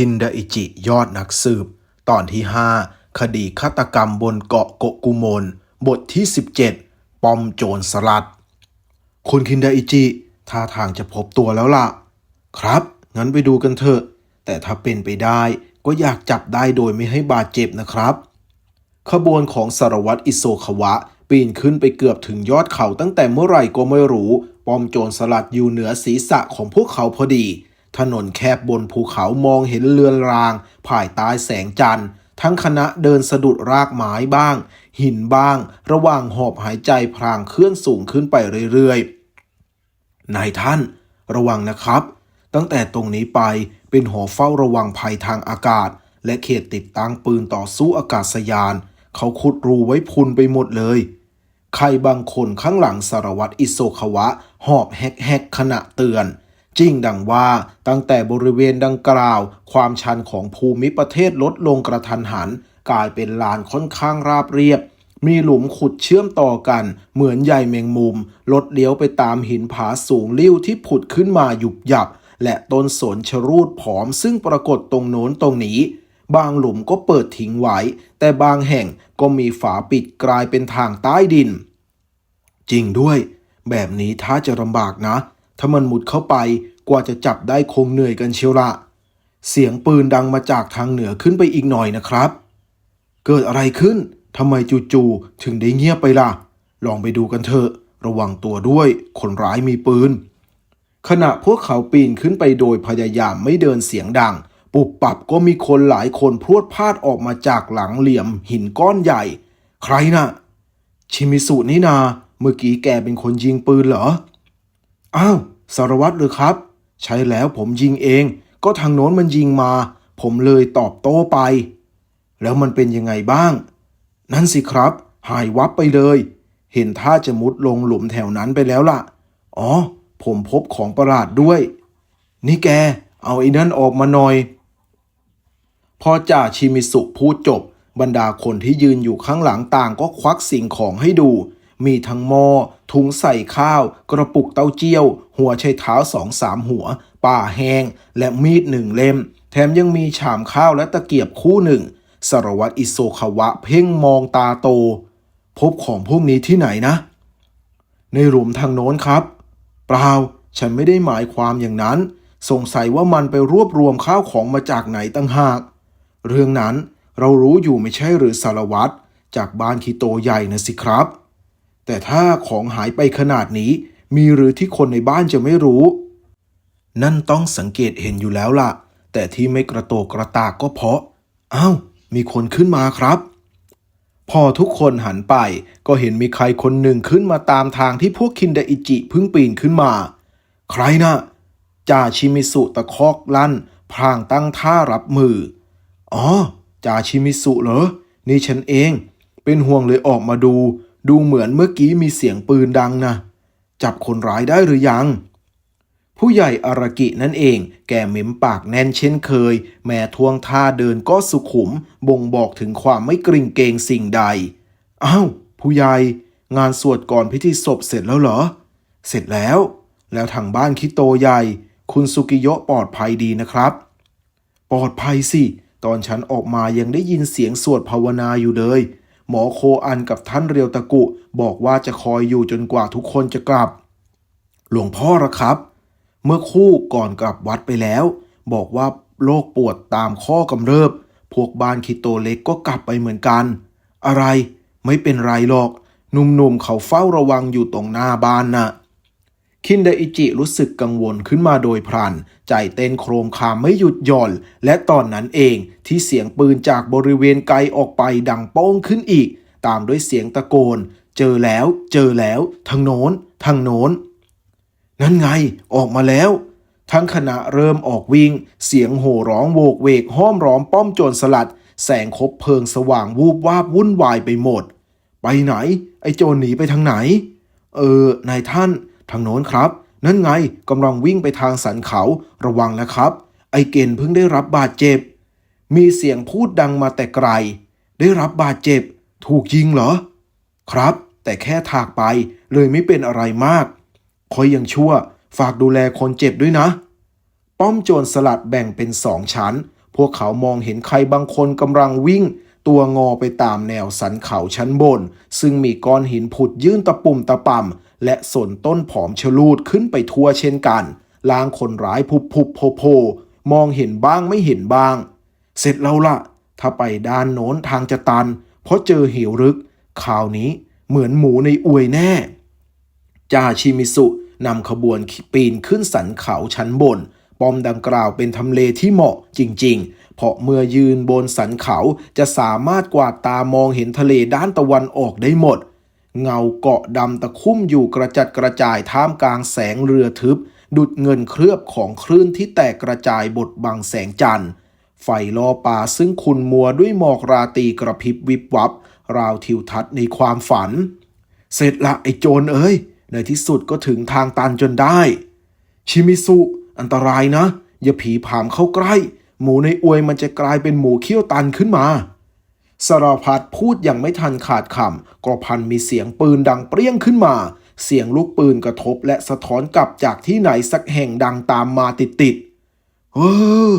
คินดาอิจิยอดนักสืบ ตอนที่ 5 คดีฆาตกรรมบนเกาะโกกุโมนบทที่ 17 ปอมโจรสลัด คุณคินดาอิจิท่าทางจะพบตัวแล้วล่ะ ครับ งั้นไปดูกันเถอะ แต่ถ้าเป็นไปได้ก็อยากจับได้โดยไม่ให้บาดเจ็บนะครับ ขบวนของสารวัตรอิโซคาวะ ปีนขึ้นไปเกือบถึงยอดเขาตั้งแต่เมื่อไหร่ก็ไม่รู้ ปอมโจรสลัดอยู่เหนือศีรษะของพวกเขาพอดี ถนนแคบบนภูเขามองเห็นเลือนราง ภายใต้แสงจันทร์ ทั้งคณะเดินสะดุดรากไม้บ้าง หินบ้าง ระหว่างหอบหายใจพรางเคลื่อนสูงขึ้นไปเรื่อยๆ นายท่านระวังนะครับ ตั้งแต่ตรงนี้ไปเป็นหอเฝ้าระวังภัยทางอากาศ และเขตติดตั้งปืนต่อสู้อากาศยาน เขาขุดรูไว้พุนไปหมดเลยใครบางคนข้างหลังสารวัตรอิโซคาวะ หอบแฮกแฮกขณะเตือน จริงดังว่าตั้งแต่บริเวณดังกล่าว ความชันของภูมิประเทศลดลงกระทันหัน กลายเป็นลานค่อนข้างราบเรียบ มีหลุมขุดเชื่อมต่อกัน เหมือนใยแมงมุมลดเลี้ยวไปตามหินผาสูงลิ้วที่ผุดขึ้นมาหยุบหยับ และต้นสนชรูดผอมซึ่งปรากฏตรงโน้นตรงนี้ บางหลุมก็เปิดทิ้งไว้ แต่บางแห่งก็มีฝาปิดกลายเป็นทางใต้ดิน จริงด้วย แบบนี้ถ้าจะลำบากนะ ถ้ามันมุดเข้าไปกว่าจะจับได้คงเหนื่อยกันเชียวละ เสียงปืนดังมาจากทางเหนือขึ้นไปอีกหน่อยนะครับ เกิดอะไรขึ้นทำไมจู่ๆถึงได้เงียบไปล่ะ ลองไปดูกันเถอะ ระวังตัวด้วย คนร้ายมีปืน ขณะพวกเขาปีนขึ้นไปโดยพยายามไม่เดินเสียงดัง ปุบปับก็มีคนหลายคนพรวดพลาดออกมาจากหลังเหลี่ยมหินก้อนใหญ่ ใครน่ะ ชิมิสุนี่นา เมื่อกี้แกเป็นคนยิงปืนเหรอ อ้าวสารวัตรหรือครับ ใช่แล้วผมยิงเอง ก็ทางโน้นมันยิงมา ผมเลยตอบโต้ไป แล้วมันเป็นยังไงบ้าง นั่นสิครับ หายวับไปเลย เห็นท่าจะมุดลงหลุมแถวนั้นไปแล้วล่ะ อ๋อ ผมพบของประหลาดด้วย นี่แก เอาไอ้นั่นออกมาหน่อย พอจ่าชิมิสุพูดจบบรรดาคนที่ยืนอยู่ข้างหลังต่างก็ควักสิ่งของให้ดู มีทั้งหม้อถุงใส่ข้าว กระปุกเต้าเจี้ยว หัวไชเท้าสองสามหัว ป่าแห้ง และมีดหนึ่งเล่ม แถมยังมีชามข้าวและตะเกียบคู่หนึ่ง สารวัตรอิโซคาวะเพ่งมองตาโต พบของพวกนี้ที่ไหนนะ ในหลุมทางโน้นครับ เปล่า ฉันไม่ได้หมายความอย่างนั้น สงสัยว่ามันไปรวบรวมข้าวของมาจากไหนตั้งหาก เรื่องนั้นเรารู้อยู่ไม่ใช่หรือสารวัตรจากบ้านคีโตใหญ่นะสิครับ แต่ถ้าของหายไปขนาดนี้ มีหรือที่คนในบ้านจะไม่รู้ นั่นต้องสังเกตเห็นอยู่แล้วล่ะ แต่ที่ไม่กระโตกกระตากก็เพราะอ้าวมีคนขึ้นมาครับ พอทุกคนหันไป ก็เห็นมีใครคนหนึ่งขึ้นมาตามทางที่พวกคินดาอิจิเพิ่งปีนขึ้นมา ใครนะ่ะจ่าชิมิสุตะคอกลั่น พรางตั้งท่ารับมือ อ๋อจ่าชิมิสุเหรอ นี่ฉันเอง เป็นห่วงเลยออกมาดู ดูเหมือนเมื่อกี้มีเสียงปืนดังนะ จับคนร้ายได้หรือยัง ผู้ใหญ่อารากินั่นเอง แกเม้มปากแน่นเช่นเคย แม้ทวงท่าเดินก็สุขุม บ่งบอกถึงความไม่กริ่งเกงสิ่งใด อ้าว ผู้ใหญ่ งานสวดก่อนพิธีศพเสร็จแล้วเหรอ เสร็จแล้ว แล้วทางบ้านคิโตใหญ่ คุณสุกิโยะปลอดภัยดีนะครับ ปลอดภัยสิ ตอนฉันออกมายังได้ยินเสียงสวดภาวนาอยู่เลย หมอโคอันกับท่านเรียวตะกุ บอกว่าจะคอยอยู่จนกว่าทุกคนจะกลับ หลวงพ่อละครับ เมื่อคู่ก่อนกลับวัดไปแล้ว บอกว่าโรคปวดตามข้อกำเริบ พวกบ้านคิโตเล็กก็กลับไปเหมือนกัน อะไรไม่เป็นไรหรอก หนุ่มๆเขาเฝ้าระวังอยู่ตรงหน้าบ้านน่ะ คินเดอิจิรู้สึกกังวลขึ้นมาโดยพลัน ใจเต้นโครมคามไม่หยุดหย่อน และตอนนั้นเองที่เสียงปืนจากบริเวณไกลออกไปดังโป้งขึ้นอีก ตามด้วยเสียงตะโกน เจอแล้ว เจอแล้ว ทางโน้น ทางโน้น นั่นไง ออกมาแล้ว ทั้งคณะเริ่มออกวิ่ง เสียงโห่ร้องโวกเวกห้อมร้อมป้อมโจรสลัด แสงคบเพลิงสว่างวูบวาบวุ่นวายไปหมด ไปไหน ไอโจรหนีไปทางไหน เออ นายท่าน ทางโน้นครับ นั่นไงกำลังวิ่งไปทางสันเขาระวังนะครับ ไอเกณฑ์เพิ่งได้รับบาดเจ็บ มีเสียงพูดดังมาแต่ไกล ได้รับบาดเจ็บ ถูกยิงเหรอ ครับ แต่แค่ถากไปเลยไม่เป็นอะไรมาก คอยยังชั่ว ฝากดูแลคนเจ็บด้วยนะ ป้อมโจรสลัดแบ่งเป็นสองชั้น พวกเขามองเห็นใครบางคนกำลังวิ่งตัวงอไปตามแนวสันเขาชั้นบน ซึ่งมีก้อนหินผุดยื่นตะปุ่มตะป่ำ และส่วนต้นผอมชะลูดขึ้นไปทั่วเช่นกันล้างคนร้ายผุบผุบโผโผมองเห็นบ้างไม่เห็นบ้าง เสร็จแล้วละถ้าไปด้านโน้นทางจะตัน เพราะเจอเหวลึกข่าวนี้เหมือนหมูในอวยแน่จ่าชิมิสุนำขบวนปีนขึ้นสันเขาชั้นบน ปอมดังกล่าวเป็นทำเลที่เหมาะจริง ๆ เพราะเมื่อยืนบนสันเขาจะสามารถกวาดตามองเห็นทะเลด้านตะวันออกได้หมด เงาเกาะดำตะคุ่มอยู่กระจัดกระจายท่ามกลางแสงเรือทึบ ดุดเงินเคลือบของคลื่นที่แตกกระจายบทบังแสงจันทร์ ไฟล่อป่าซึ่งคุณมัวด้วยหมอกราตรีกระพริบวิบวับ ราวทิวทัศน์ในความฝัน เสร็จละไอ้โจรเอ้ย ในที่สุดก็ถึงทางตันจนได้ ชิมิสุ อันตรายนะ อย่าผีผามเข้าใกล้ หมูในอวยมันจะกลายเป็นหมูเขี้ยวตันขึ้นมา สารพัดพูดอย่างไม่ทันขาดคำกระพันมีเสียงปืนดังเปรี้ยงขึ้นมา เสียงลูกปืนกระทบและสะท้อนกลับจากที่ไหนสักแห่งดังตามมาติดๆเออ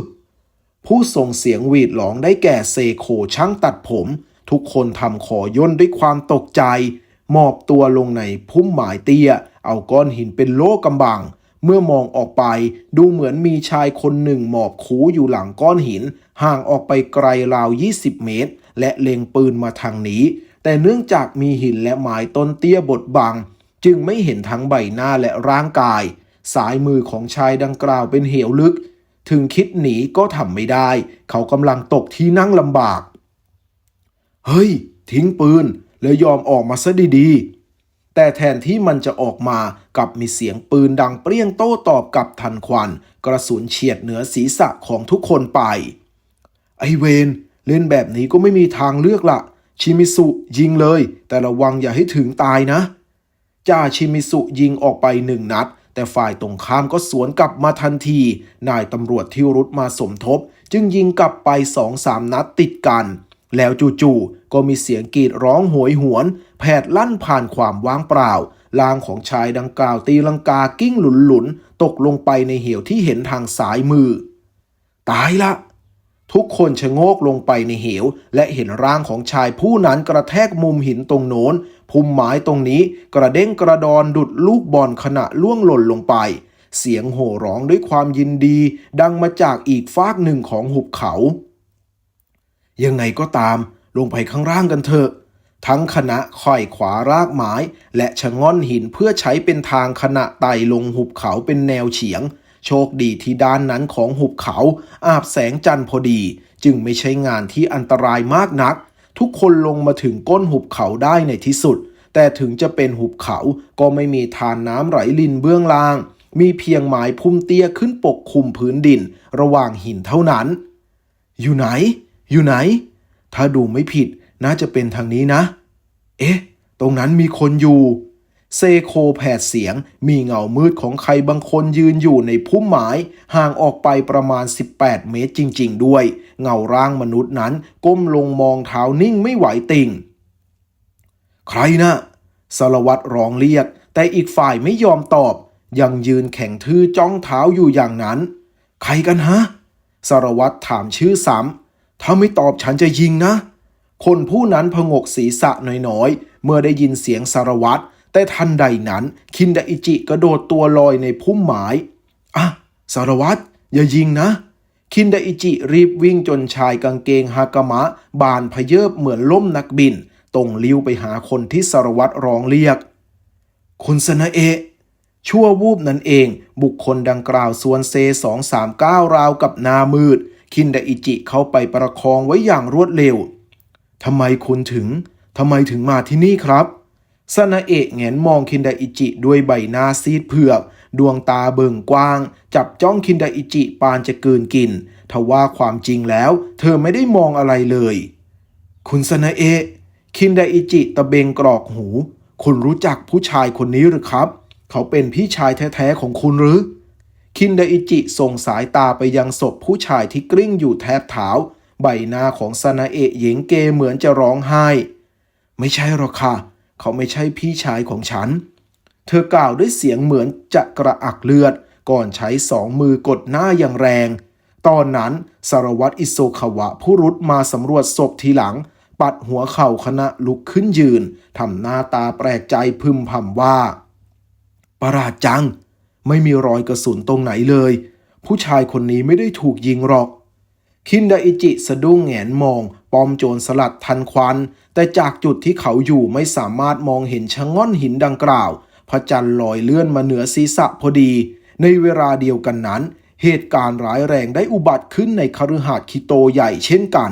ผู้ส่งเสียงหวีดหลองได้แก่เซโคช่างตัดผม ทุกคนทำขอย่นด้วยความตกใจ มอบตัวลงในพุ่มหมายเตี้ย เอาก้อนหินเป็นโล่กำบัง เมื่อมองออกไปดูเหมือนมีชายคนหนึ่งหมอบคูอยู่หลังก้อนหิน ห่างออกไปไกลราว 20 เมตร และเล็งปืนมาทางนี้ แต่เนื่องจากมีหินและไม้ต้นเตี้ยบดบัง จึงไม่เห็นทั้งใบหน้าและร่างกาย สายมือของชายดังกล่าวเป็นเหวลึก ถึงคิดหนีก็ทำไม่ได้ เขากำลังตกที่นั่งลำบาก เฮ้ย ทิ้งปืน แล้วยอมออกมาซะดีๆ แต่แทนที่มันจะออกมากลับมีเสียงปืนดังเปรี้ยงโต้ตอบกับทันควัน กระสุนเฉียดเหนือศีรษะของทุกคนไป ไอเวน เล่นแบบนี้ก็ไม่มีทางเลือกละชิมิสุยิงเลย แต่ระวังอย่าให้ถึงตายนะจ่าชิมิสุยิงออกไปหนึ่งนัด แต่ฝ่ายตรงข้ามก็สวนกลับมาทันที นายตำรวจที่รุดมาสมทบ จึงยิงกลับไปสองสามนัดติดกัน แล้วจู่ๆก็มีเสียงกรีดร้องโหยหวน แผดลั่นผ่านความว่างเปล่าลางของชายดังกล่าวตีลังกากิ้งหลุนๆตกลงไปในเหวที่เห็นทางสายมือ ตายละ ทุกคนชะโงกลงไปในเหว และเห็นร่างของชายผู้นั้นกระแทกมุมหินตรงโน้นพุ่มไม้ตรงนี้กระเด้งกระดอนดุดลูกบอลขณะล่วงหล่นลงไป เสียงโห่ร้องด้วยความยินดี ดังมาจากอีกฟากหนึ่งของหุบเขา ยังไงก็ตาม ลงไปข้างล่างกันเถอะ ทั้งคณะค่อยขวารากไม้ และชะง่อนหินเพื่อใช้เป็นทางขณะไต่ลงหุบเขาเป็นแนวเฉียง โชคดีที่ด้านนั้นของหุบเขาอาบแสงจันทร์พอดี จึงไม่ใช่งานที่อันตรายมากนัก ทุกคนลงมาถึงก้นหุบเขาได้ในที่สุด แต่ถึงจะเป็นหุบเขาก็ไม่มีทานน้ำไหลลินเบื้องล่าง มีเพียงไม้พุ่มเตี้ยขึ้นปกคลุมพื้นดิน ระหว่างหินเท่านั้น อยู่ไหน อยู่ไหน ถ้าดูไม่ผิดน่าจะเป็นทางนี้นะ เอ๊ะ ตรงนั้นมีคนอยู่ เซโคแผดเสียง มีเงามืดของใครบางคนยืนอยู่ในพุ่มไม้ห่างออกไปประมาณ 18 เมตรจริง ๆ ด้วย เงาร่างมนุษย์นั้น ก้มลงมองเท้านิ่งไม่ไหวติ่ง ใครนะสารวัตรร้องเรียก แต่อีกฝ่ายไม่ยอมตอบ ยังยืนแข็งทื่อจ้องเท้าอยู่อย่างนั้น ใครกันฮะสารวัตรถามชื่อซ้ำถ้าไม่ตอบฉันจะยิงนะ คนผู้นั้นพงกศีรษะน้อยๆ เมื่อได้ยินเสียงสารวัตร แต่ทันใดนั้น คินดาอิจิกระโดดตัวลอยในพุ่มไม้อะสารวัตรอย่ายิงนะ คินดาอิจิรีบวิ่งจนชายกางเกงฮากามะ บานพเยิบเหมือนล่มนักบิน ตรงลิ้วไปหาคนที่สารวัตรร้องเรียก คุณสนะเอะชั่ววูบนั้นเอง บุคคลดังกล่าวส่วนเซสองสามเก้าราวกับนามืด คินดาอิจิเข้าไปประคองไว้อย่างรวดเร็วทำไมคุณถึงทำไมถึงมาที่นี่ครับ สนะเอะแงนมองคินดาอิจิด้วยใบหน้าซีดเผือก ดวงตาเบิ่งกว้าง จับจ้องคินดาอิจิปานจะเกินกิน ทว่าความจริงแล้ว เธอไม่ได้มองอะไรเลย คุณสนะเอะคินดาอิจิตะเบงกรอกหู คุณรู้จักผู้ชายคนนี้หรือครับ เขาเป็นพี่ชายแท้ๆของคุณหรือ คินดาอิจิส่งสายตาไปยังศพผู้ชายที่กลิ้งอยู่แทบเท้า ใบหน้าของซานาเอะหญิงเกเหมือนจะร้องไห้ ไม่ใช่หรอกค่ะ เขาไม่ใช่พี่ชายของฉัน เธอกล่าวด้วยเสียงเหมือนจะกระอักเลือด ก่อนใช้สองมือกดหน้าอย่างแรง ตอนนั้นสารวัตรอิโซคาวะผู้รุดมาสำรวจศพทีหลัง ปัดหัวเข่าคณะลุกขึ้นยืนทำหน้าตาแปลกใจพึมพำว่า ประหลาดจัง ไม่มีรอยกระสุนตรงไหนเลย ผู้ชายคนนี้ไม่ได้ถูกยิงหรอกคินดาอิจิสะดุ้งแงนมอง ปอมโจรสลัดทันควัน แต่จากจุดที่เขาอยู่ไม่สามารถมองเห็นชะง่อนหินดังกล่าว พระจันทร์ลอยเลื่อนมาเหนือศีรษะพอดี ในเวลาเดียวกันนั้น เหตุการณ์ร้ายแรงได้อุบัติขึ้นในคฤหาสน์คิโตใหญ่เช่นกัน